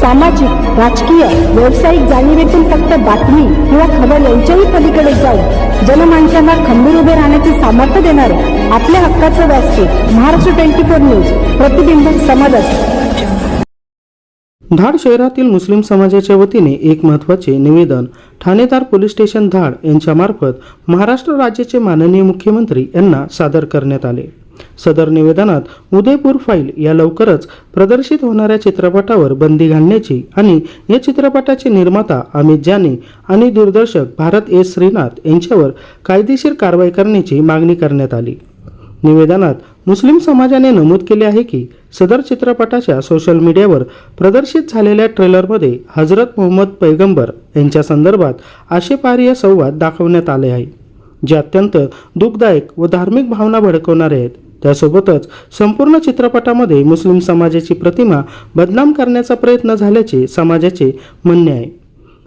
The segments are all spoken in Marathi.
सामाजिक राजकीय व्यावसायिक जाणीवेतून फक्त बातमी किंवा खबर यांच्याही पलीकडे जाऊन जनमानसांना खंबीर उभे राहण्याचे सामर्थ्य देणारे आपल्या हक्काचं व्यासपीठ महाराष्ट्र ट्वेंटी फोर न्यूज प्रतिबिंब समाजाचे. धाड शहरातील मुस्लिम समाजाच्या वतीने एक महत्त्वाचे निवेदन ठाणेदार पोलीस स्टेशन धाड यांच्यामार्फत महाराष्ट्र राज्याचे माननीय मुख्यमंत्री यांना सादर करण्यात आले. सदर निवेदनात उदयपूर फाईल या लवकरच प्रदर्शित होणाऱ्या चित्रपटावर बंदी घालण्याची आणि या चित्रपटाचे निर्माता अमित जानी आणि दिग्दर्शक भारत एस श्रीनाथ यांच्यावर कायदेशीर कारवाई करण्याची मागणी करण्यात आली. निवेदनात मुस्लिम समाजाने नमूद केले आहे की सदर चित्रपटाच्या सोशल मीडियावर प्रदर्शित झालेल्या ट्रेलरमध्ये हजरत मोहम्मद पैगंबर यांच्या संदर्भात आक्षेपार्ह संवाद दाखवण्यात आले आहे जे अत्यंत दुःखदायक व धार्मिक भावना भडकवणारे आहेत. त्यासोबतच संपूर्ण चित्रपटामध्ये मुस्लिम समाजाची प्रतिमा बदनाम करण्याचा प्रयत्न झाल्याचे समाजाचे म्हणणे आहे.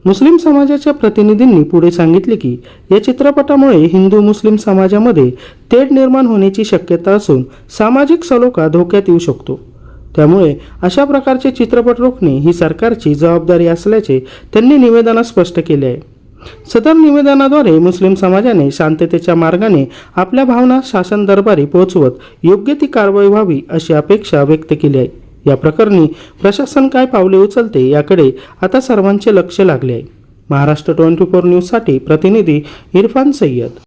मुस्लिम समाजाच्या प्रतिनिधींनी पुढे सांगितले की या चित्रपटामुळे हिंदू मुस्लिम समाजामध्ये तेढ निर्माण होण्याची शक्यता असून सामाजिक सलोखा धोक्यात येऊ शकतो. त्यामुळे अशा प्रकारचे चित्रपट रोखणे ही सरकारची जबाबदारी असल्याचे त्यांनी निवेदनात स्पष्ट केले आहे. सदर निवेदनाद्वारे मुस्लिम समाजाने शांततेच्या मार्गाने आपल्या भावना शासन दरबारी पोहोचवत योग्य ती कारवाई व्हावी अशी अपेक्षा व्यक्त केली आहे. या प्रकरणी प्रशासन काय पावले उचलते याकडे आता सर्वांचे लक्ष लागले आहे. महाराष्ट्र ट्वेंटी फोर न्यूजसाठी प्रतिनिधी इरफान सय्यद.